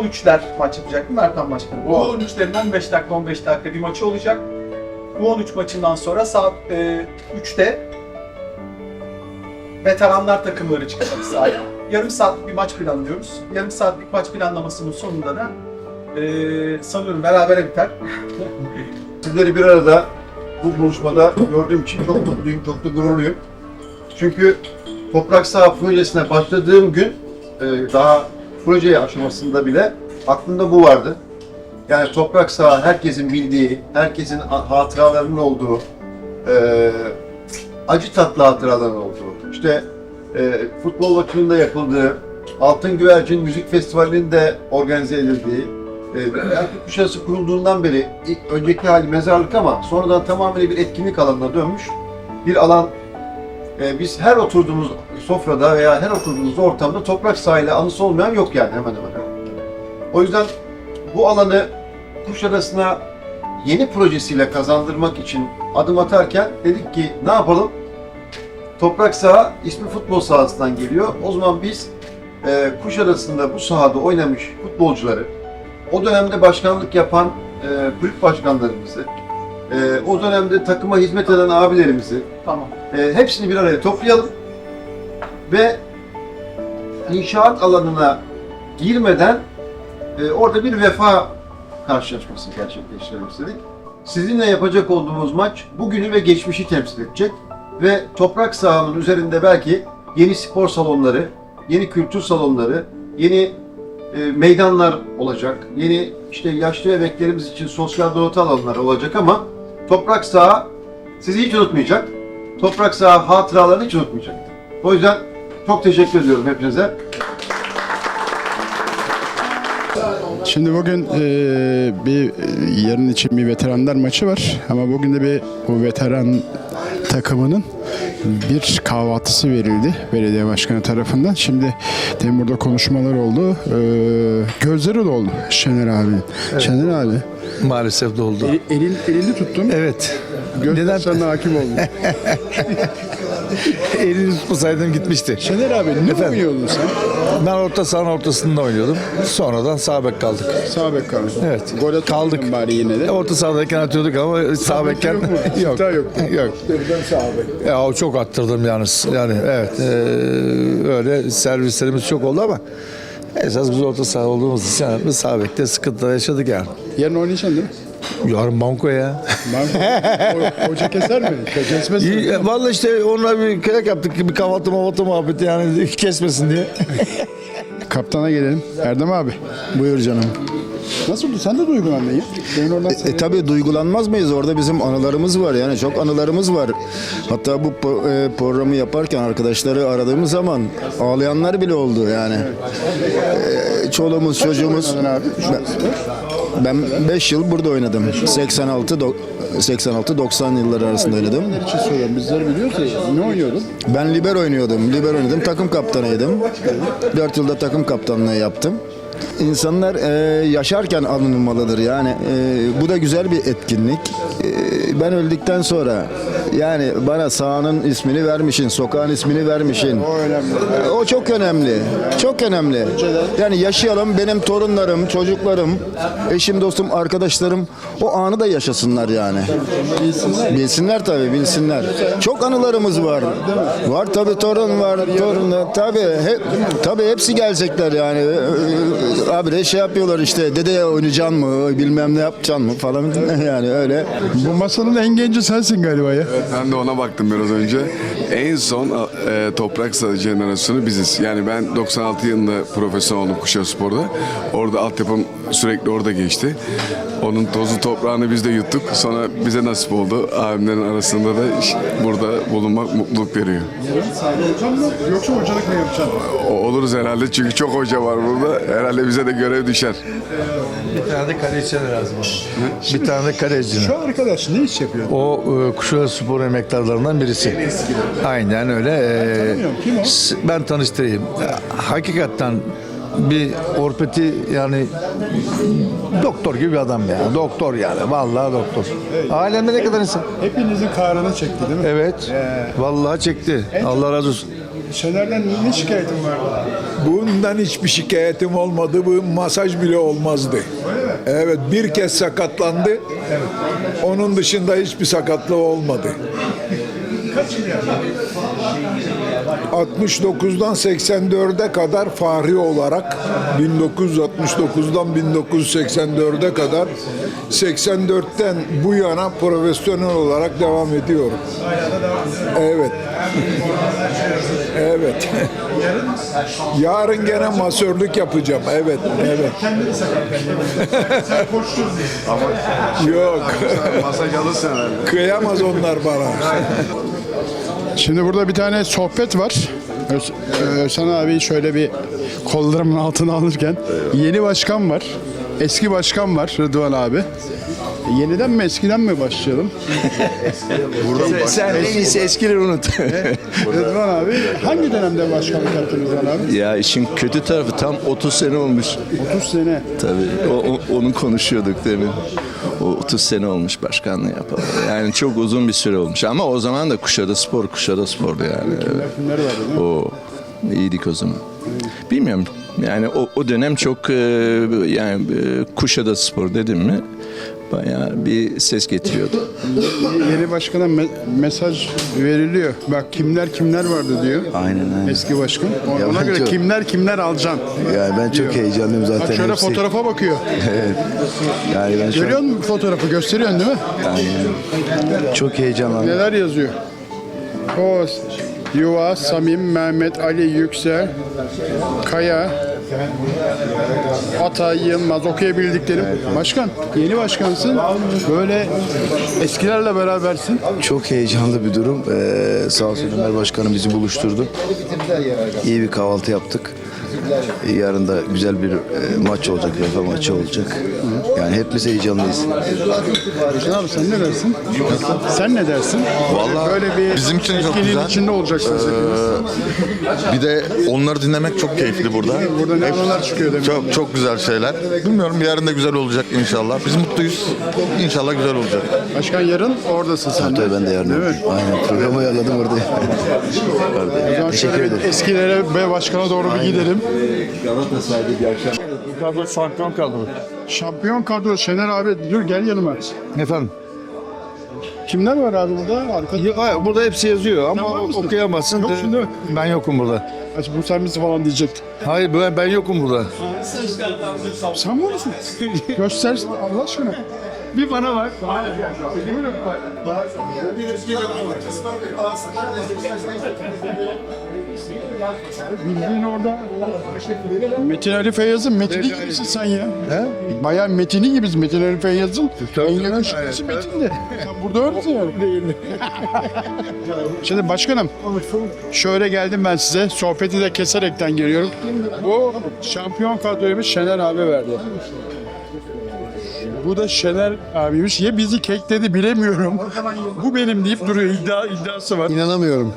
U13'ler maç yapacaktı Mertan Başkanım. Bu U13'lerinden 5 dakika 15 dakika bir maçı olacak. Bu 13 maçından sonra saat e, 3'te veteranlar takımları çıkacak sahaya. Yarım saatlik bir maç planlıyoruz. Yarım saatlik maç planlamasının sonunda da e, sanıyorum berabere biter. Sizleri bir arada bu buluşmada gördüğüm için çok mutluyum, çok da gururluyum. Çünkü Toprak Saha projesine başladığım gün e, daha proje aşamasında bile aklımda bu vardı. Yani Toprak Saha herkesin bildiği, herkesin hatıralarının olduğu, e, acı tatlı hatıraların olduğu, işte e, futbol maçının yapıldığı, Altın Güvercin Müzik Festivali'nin organize edildiği, e, Erkek Kuşadası kurulduğundan beri ilk önceki hali mezarlık ama sonradan tamamıyla bir etkinlik alanına dönmüş bir alan. E, biz her oturduğumuz sofrada veya her oturduğumuz ortamda toprak sahile anısı olmayan yok yani hemen hemen. O yüzden bu alanı Kuşadası'na yeni projesiyle kazandırmak için adım atarken dedik ki ne yapalım? Toprak saha ismi futbol sahasından geliyor. O zaman biz e, Kuşadası'nda bu sahada oynamış futbolcuları, o dönemde başkanlık yapan e, kulüp başkanlarımızı, e, o dönemde takıma hizmet eden abilerimizi, Tamam. e, hepsini bir araya toplayalım ve inşaat alanına girmeden e, orada bir vefa karşılaşması gerçekleştirelim istedik. Sizinle yapacak olduğumuz maç bugünü ve geçmişi temsil edecek ve toprak sahanın üzerinde belki yeni spor salonları, yeni kültür salonları, yeni e, meydanlar olacak. Yeni işte yaşlı emeklerimiz için sosyal donatı alanları olacak ama toprak saha sizi hiç unutmayacak. Toprak saha hatıralarını hiç unutmayacak. O yüzden çok teşekkür ediyorum hepinize. Şimdi bugün e, bir e, yarın için bir veteranlar maçı var ama bugün de bir bu veteran takımının bir kahvaltısı verildi belediye başkanı tarafından. Şimdi demin burada konuşmalar oldu. E, gözleri doldu Şener abi. Şener abi. Maalesef doldu. e- elin, elini tuttum. Evet. Gözler Neden? sana hakim oldu. Elini tutmasaydım gitmişti. Şener abi ne Efendim? oynuyordun sen? Ben orta sahanın ortasında oynuyordum. Sonradan sağ bek kaldık. Sağ bek kaldın. Evet. Gol Kaldık. bari yine de. Orta sahadayken atıyorduk ama sağ bekken yok mu? yok. Yok. Yok. Birden sağ bek. Ya o çok attırdım yalnız. Yani evet. eee, öyle servislerimiz çok oldu ama esas biz orta saha olduğumuz için biz sağ bekte sıkıntılar yaşadık yani. Yarın oynayacaksın değil mi? Yarın banko ya. Ben, hoca keser mi? Kesmez mi? İyi, Vallahi işte onunla bir kıyak yaptık. Bir kahvaltı mahvaltı muhabbeti yani kesmesin diye. Kaptana gelelim. Erdem abi. Buyur canım. Nasıl oldu? Sen de duygulandın ya. Demin oradan E tabi duygulanmaz mıyız? Orada bizim anılarımız var yani çok anılarımız var. Hatta bu po- e, programı yaparken arkadaşları aradığımız zaman ağlayanlar bile oldu yani. E, çoluğumuz çocuğumuz. abi? Ben 5 yıl burada oynadım. 86 do- 86-90 yılları arasında oynadım. Bizler için soruyorum. Bizler biliyoruz ya. Ne oynuyordun? Ben liber oynuyordum. Liber oynadım. Takım kaptanıydım. 4 yılda takım kaptanlığı yaptım. İnsanlar e, yaşarken alınmalıdır yani. E, bu da güzel bir etkinlik. E, ben öldükten sonra yani bana sahanın ismini vermişin, sokağın ismini vermişin. O önemli. E, O çok önemli. Çok önemli. Yani yaşayalım benim torunlarım, çocuklarım, eşim, dostum, arkadaşlarım o anı da yaşasınlar yani. Bilsinler. Tabii bilsinler. Çok anılarımız var. Var tabii torun var. Torun tabii hep tabii hepsi gelecekler yani. Abi de şey yapıyorlar işte dede oynayacaksın mı bilmem ne yapacaksın mı falan yani öyle. Bu masanın en genci sensin galiba ya. Ben de ona baktım biraz önce. En son e, toprak saha jenerasyonu biziz. Yani ben 96 yılında profesyonel oldum Kuşadasıspor'da. Orada altyapım sürekli orada geçti. Onun tozu toprağını biz de yuttuk. Sonra bize nasip oldu. Abimlerin arasında da burada bulunmak mutluluk veriyor. Sahne olacak mı? Yoksa hocalık mı yapacaksın? Oluruz herhalde çünkü çok hoca var burada. Herhalde bize de görev düşer. Bir tane de kaleci lazım. Bir tane de kaleci. Şu arkadaş ne iş yapıyor? O e, Kuşadası Spor emektarlarından birisi. Aynen öyle. E, Tanımıyorum. Kim o? ben tanıştırayım. E, Hakikaten bir orpeti yani doktor gibi bir adam ya. Doktor yani. Vallahi doktor. Alemde ne kadar insan. Hepinizin kahrını çekti değil mi? Evet. Vallahi çekti. Allah razı olsun. Şener'den ne şikayetin vardı? Bundan hiçbir şikayetim olmadı. Bu masaj bile olmazdı. Evet bir kez sakatlandı. Onun dışında hiçbir sakatlığı olmadı. 69'dan 84'e kadar fahri olarak 1969'dan 1984'e kadar 84'ten bu yana profesyonel olarak devam ediyorum. Evet. Evet. Yarın gene masörlük yapacağım. Evet, evet. Yok. Masaj alırsın herhalde. Kıyamaz onlar bana. Şimdi burada bir tane sohbet var. Öz- Özhan abi şöyle bir kollarımın altına alırken yeni başkan var. Eski başkan var Rıdvan abi. Yeniden mi eskiden mi başlayalım? Sen en iyisi eskileri unut. Rıdvan abi hangi dönemde başkanlık yaptın Rıdvan abi? ya işin kötü tarafı tam 30 sene olmuş. 30 sene. Tabii o, o- onu konuşuyorduk demin. O 30 sene olmuş başkanlığı yapalı. Yani çok uzun bir süre olmuş. Ama o zaman da Kuşada Spor, Kuşada Spor'du yani. Kimler vardı değil mi? O iyiydik o zaman. Bilmiyorum. Yani o, o dönem çok e, yani e, Kuşada Spor dedim mi bayağı bir ses getiriyordu. Yeni başkana me- mesaj veriliyor. Bak kimler kimler vardı diyor. Aynen aynen. Eski başkan. Ona, Ya ona ben göre çok- kimler kimler alacaksın. Yani ben çok heyecanlıyım zaten. Bak şöyle hepsi. fotoğrafa bakıyor. Yani ben şu an Görüyor musun fotoğrafı? Gösteriyorsun değil mi? çok heyecanlandım. Neler yazıyor? O Yuva, Samim, Mehmet, Ali Yüksel, Kaya, Atay, Yılmaz okuyabildiklerim. Başkan, yeni başkansın. Böyle eskilerle berabersin. Çok heyecanlı bir durum. Ee, sağ olsun Ömer Başkanım bizi buluşturdu. İyi bir kahvaltı yaptık. Yarın da güzel bir e, maç olacak, UEFA maçı olacak. Yani hepimiz heyecanlıyız. Abi sen ne dersin? Sen ne dersin? Vallahi Böyle bir bizim için çok etkinliğin güzel. içinde olacaksınız. Bir de onları dinlemek çok keyifli burada. Burada ne anılar çıkıyor demek. Çok çok güzel şeyler. Bilmiyorum yarın da güzel olacak inşallah. Biz mutluyuz. İnşallah güzel olacak. Başkan yarın oradasın sen de. Tabii ben de yarın Değil mi? Aynen programı ayarladım orada. O zaman Teşekkür ederim. eskilere ve başkana doğru bir gidelim. Şampiyon kaldı. Şampiyon kadro Şener abi dur gel yanıma. Efendim? Kimler var abi burada? Arka... Burada hepsi yazıyor ama okuyamazsın. Değil mi? Ben yokum burada. Aç bu sen misin falan diyecektim. Hayır ben, ben yokum burada. Sen var mısın? Göster Allah aşkına. Bir bana bak. Bildiğin orada. Metin Ali Feyyaz'ın Metin'i gibisin sen ya. He? Bayağı Metin'i gibisin Metin Ali Feyyaz'ın. En yakışıklısı Metin de. Burada öylesin yani. Şimdi başkanım şöyle geldim ben size. Sohbeti de keserekten geliyorum. Bu şampiyon kadroyu Şener abi verdi. Bu da Şener abiymiş. Ya bizi kekledi bilemiyorum. Bu benim deyip duruyor. İddia, iddiası var. İnanamıyorum.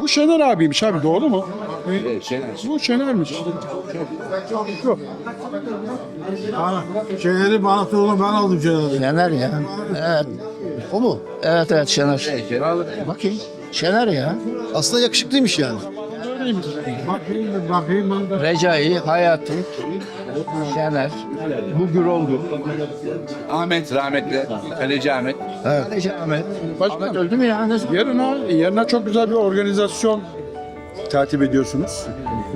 Bu Şener abiymiş abi doğru mu? Bu Şener'miş. Yok. Şener'i bana sorun ben aldım Şener'i. Şener ya. Evet. O mu? Evet evet Şener. Bakayım. Şener ya. Aslında yakışıklıymış yani. Recai, Hayati, Şener. Bugün oldu. Ahmet rahmetli. Kaleci Ahmet. Kaleci Ahmet. Başkan, Ahmet öldü mü ya? Ne yarına, yarına çok güzel bir organizasyon tertip ediyorsunuz.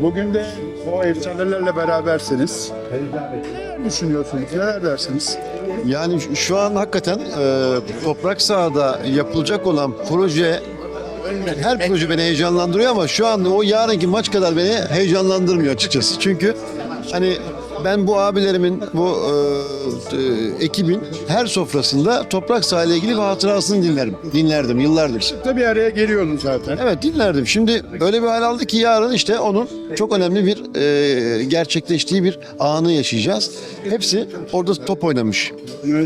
Bugün de o efsanelerle berabersiniz. Neler düşünüyorsunuz? Neler dersiniz? Yani şu- şu an hakikaten e, toprak sahada yapılacak olan proje her proje beni heyecanlandırıyor ama şu anda o yarınki maç kadar beni heyecanlandırmıyor açıkçası. Çünkü hani ben bu abilerimin, bu e, e, ekibin her sofrasında toprak sahayla ilgili bir hatırasını dinlerim. Dinlerdim yıllardır. Tabii bir araya geliyordun zaten. Evet dinlerdim. Şimdi öyle bir hal aldı ki yarın işte onun çok önemli bir e, gerçekleştiği bir anı yaşayacağız. Hepsi orada top oynamış.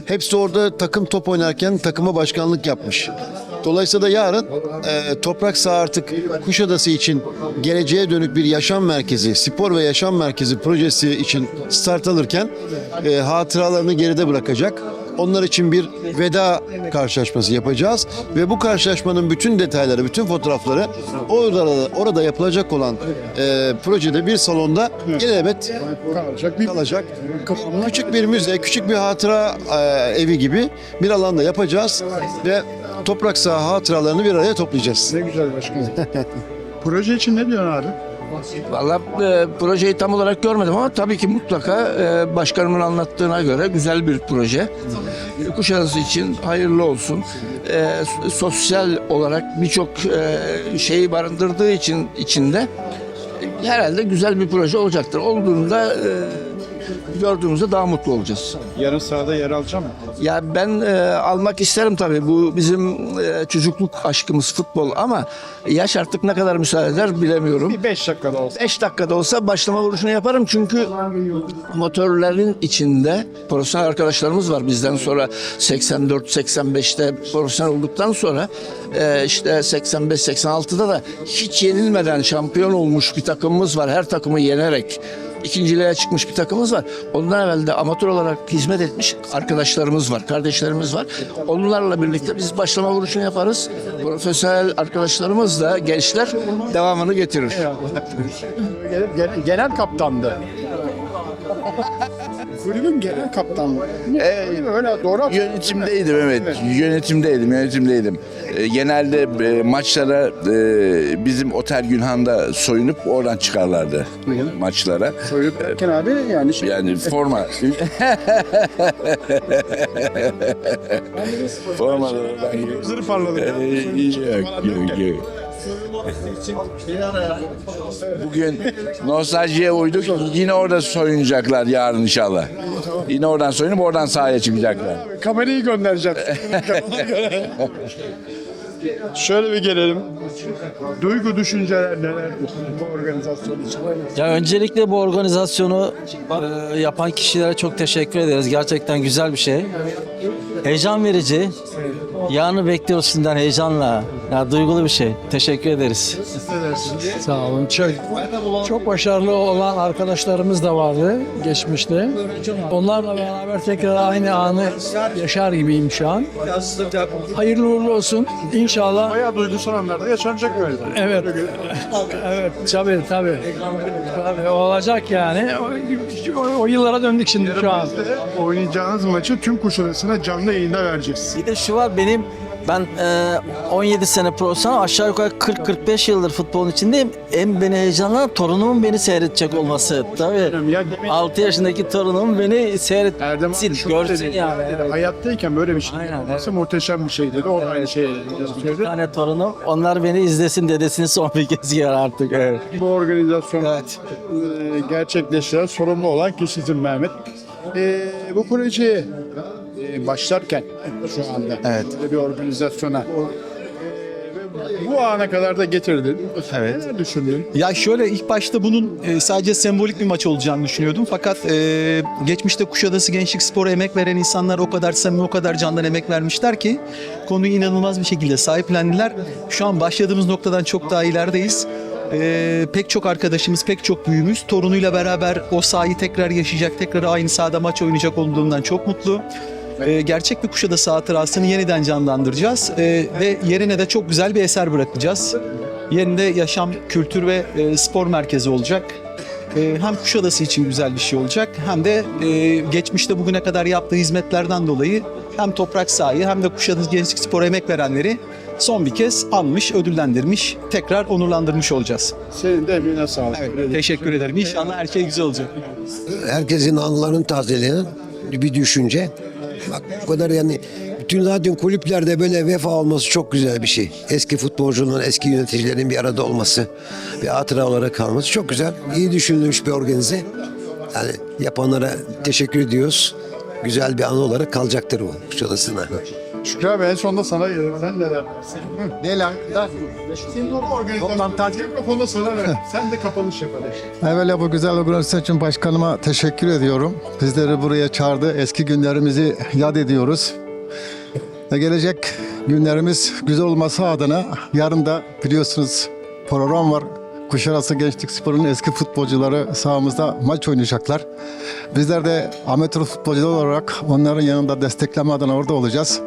Hepsi orada takım top oynarken takıma başkanlık yapmış. Dolayısıyla da yarın e, toprak saha artık Kuşadası için geleceğe dönük bir yaşam merkezi, spor ve yaşam merkezi projesi için start alırken e, hatıralarını geride bırakacak. onlar için bir veda karşılaşması yapacağız ve bu karşılaşmanın bütün detayları, bütün fotoğrafları orada orada yapılacak olan e, projede bir salonda ilelebet Kalacak bir kalacak. Küçük bir müze, küçük bir hatıra e, evi gibi bir alanda yapacağız ve toprak saha hatıralarını bir araya toplayacağız. ne güzel başkanım. Proje için ne diyorsun abi? Valla e, projeyi tam olarak görmedim ama tabii ki mutlaka e, başkanımın anlattığına göre güzel bir proje. Kuşadası için hayırlı olsun. E, sosyal olarak birçok e, şeyi barındırdığı için içinde e, herhalde güzel bir proje olacaktır. Olduğunda e, gördüğümüzde daha mutlu olacağız. Yarın sahada yer alacağım mı? Ya ben e, almak isterim tabii. Bu bizim e, çocukluk aşkımız futbol ama yaş artık ne kadar müsaade eder bilemiyorum. Bir 5 dakikada olsa. 5 dakikada olsa başlama vuruşunu yaparım çünkü motorların içinde profesyonel arkadaşlarımız var bizden sonra 84-85'te profesyonel olduktan sonra e, işte 85-86'da da hiç yenilmeden şampiyon olmuş bir takımımız var. Her takımı yenerek ikinciliğe çıkmış bir takımımız var. Ondan evvel de amatör olarak hizmet etmiş arkadaşlarımız var, kardeşlerimiz var. Onlarla birlikte biz başlama vuruşunu yaparız. Profesyonel arkadaşlarımız da gençler devamını getirir. Genel kaptandı. Kulübün genel kaptanlığı. Öyle doğru hatırlıyorum. Yönetimdeydim evet. Yönetimdeydim, yönetimdeydim. Ee, genelde e, maçlara e, bizim Otel Günhan'da soyunup oradan çıkarlardı maçlara. Söyleyip derken abi yani şey, Yani forma. Formalardan zırh parladı. yok, yok, yok. Bugün nostaljiye uyduk. Yine orada soyunacaklar yarın inşallah. Yine oradan soyunup oradan sahaya çıkacaklar. Kamerayı göndereceğim. Şöyle bir gelelim. Duygu düşünceler nelerdir bu organizasyon için? Ya öncelikle bu organizasyonu e, yapan kişilere çok teşekkür ederiz. Gerçekten güzel bir şey. Heyecan verici. Yarını bekliyoruz sizden heyecanla. Ya duygulu bir şey. Teşekkür ederiz. Sağ olun. Çok, çok başarılı olan arkadaşlarımız da vardı geçmişte. Onlarla beraber tekrar aynı anı yaşar gibiyim şu an. Hayırlı uğurlu olsun. İnşallah. Bayağı duygusal anlarda yaşanacak galiba. Evet. evet. Tabii tabii. Tabii olacak yani. O, o- o yıllara döndük şimdi şu an. Oynayacağınız maçı tüm Kuşadası'na canlı yayında vereceğiz. Bir de şu var benim ben e, 17 sene profesyonel aşağı yukarı 40-45 yıldır futbolun içindeyim. En beni heyecanlandıran torunumun beni seyredecek olması. Tabii. Ya demek 6 yaşındaki torunum beni seyretsin, görsün dedi, yani. dedi, Hayattayken böyle bir şey Aynen, olması muhteşem bir şey dedi. O da aynı söyledi. Bir tane torunum. Onlar beni izlesin dedesini son bir kez yer artık. Evet. Bu organizasyonu e, gerçekleştiren sorumlu olan kişisin Mehmet. E, bu projeye başlarken şu anda Evet. böyle bir organizasyona e, bu ana kadar da getirdin. Evet. Neler düşündün? Ya şöyle ilk başta bunun e, sadece sembolik bir maç olacağını düşünüyordum. Fakat e, geçmişte Kuşadası Gençlik Spor'a emek veren insanlar o kadar samimi, o kadar candan emek vermişler ki konuyu inanılmaz bir şekilde sahiplendiler. Şu an başladığımız noktadan çok daha ilerideyiz. E, pek çok arkadaşımız, pek çok büyüğümüz torunuyla beraber o sahayı tekrar yaşayacak, tekrar aynı sahada maç oynayacak olduğundan çok mutlu. E, gerçek bir Kuşadası hatırasını yeniden canlandıracağız E, ve yerine de çok güzel bir eser bırakacağız. Yerinde yaşam, kültür ve e, spor merkezi olacak. E, hem Kuşadası için güzel bir şey olacak hem de e, geçmişte bugüne kadar yaptığı hizmetlerden dolayı hem toprak sahayı hem de Kuşadası Gençlik Spor'a emek verenleri son bir kez anmış, ödüllendirmiş, tekrar onurlandırmış olacağız. Senin de emeğine sağlık. Evet, teşekkür ederim. İnşallah her şey güzel olacak. Herkesin anılarını tazeleyen bir düşünce. Bak bu kadar yani bütün zaten kulüplerde böyle vefa olması çok güzel bir şey. Eski futbolcunun, eski yöneticilerin bir arada olması bir hatıra olarak kalması çok güzel. İyi düşünülmüş bir organize. Yani yapanlara teşekkür ediyoruz. Güzel bir anı olarak kalacaktır bu Kuşadası'na. Şükrü abi en sonunda sana. Sen neler dersin? Ne lan? Senin o organizasyon. Mikrofonu sana ver. Sen de kapanış yap hadi. Evvela bu güzel organizasyon için başkanıma teşekkür ediyorum. Bizleri buraya çağırdı. Eski günlerimizi yad ediyoruz. Ve gelecek günlerimiz güzel olması adına yarın da biliyorsunuz program var. Kuşarası Gençlik Sporu'nun eski futbolcuları sahamızda maç oynayacaklar. Bizler de amatör futbolcular olarak onların yanında destekleme adına orada olacağız.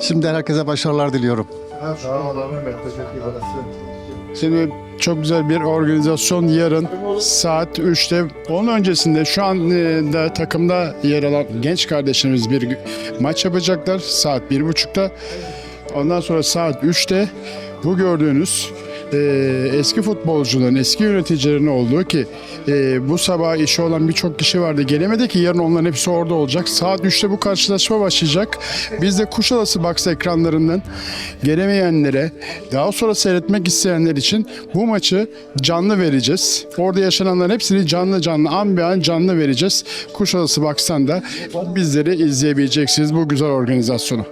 Şimdi herkese başarılar diliyorum. Şimdi çok güzel bir organizasyon yarın saat 3'te. Onun öncesinde şu an e, da takımda yer alan genç kardeşlerimiz bir maç yapacaklar saat 1.30'da. Ondan sonra saat 3'te bu gördüğünüz e, eski futbolcuların, eski yöneticilerin olduğu ki e, bu sabah işi olan birçok kişi vardı. Gelemedi ki yarın onların hepsi orada olacak. Saat 3'te bu karşılaşma başlayacak. Biz de Kuşadası Box ekranlarından gelemeyenlere, daha sonra seyretmek isteyenler için bu maçı canlı vereceğiz. Orada yaşananların hepsini canlı canlı, an be an canlı vereceğiz. Kuşadası Box'tan da bizleri izleyebileceksiniz bu güzel organizasyonu.